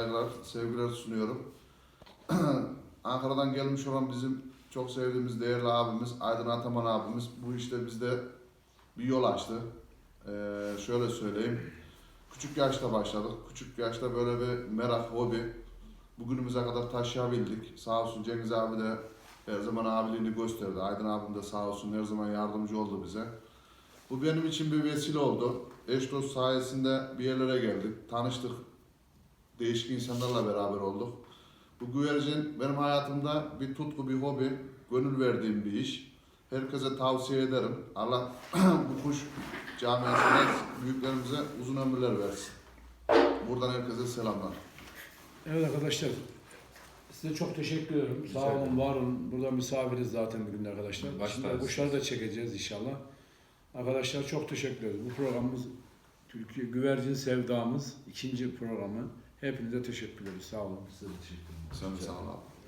Saygılar, sevgiler sunuyorum. Ankara'dan gelmiş olan bizim çok sevdiğimiz değerli abimiz Aydın Ataman abimiz bu işte bizde bir yol açtı. Ee, şöyle söyleyeyim. Küçük yaşta başladık. Küçük yaşta böyle bir merak, hobi. Bugünümüze kadar taşıyabildik. Sağ olsun Cengiz abi de her zaman abiliğini gösterdi. Aydın abim de sağ olsun her zaman yardımcı oldu bize. Bu benim için bir vesile oldu. Eş dost sayesinde bir yerlere geldik. Tanıştık. Değişik insanlarla beraber olduk. Bu güvercin benim hayatımda bir tutku, bir hobi, gönül verdiğim bir iş. Herkese tavsiye ederim. Allah bu kuş camiasına, büyüklerimize uzun ömürler versin. Buradan herkese selamlar. Evet arkadaşlar. Size çok teşekkür ederim. Rica Sağ olun, var olun. Burada misafiriz zaten bugün de arkadaşlar. Baş Şimdi kuşları da çekeceğiz inşallah. Arkadaşlar çok teşekkür ederiz. Bu programımız Türkiye Güvercin Sevdamız ikinci programı. Hepinize teşekkür ederiz. Sağ olun. Size de teşekkür ederim. Sen sağ ol abi.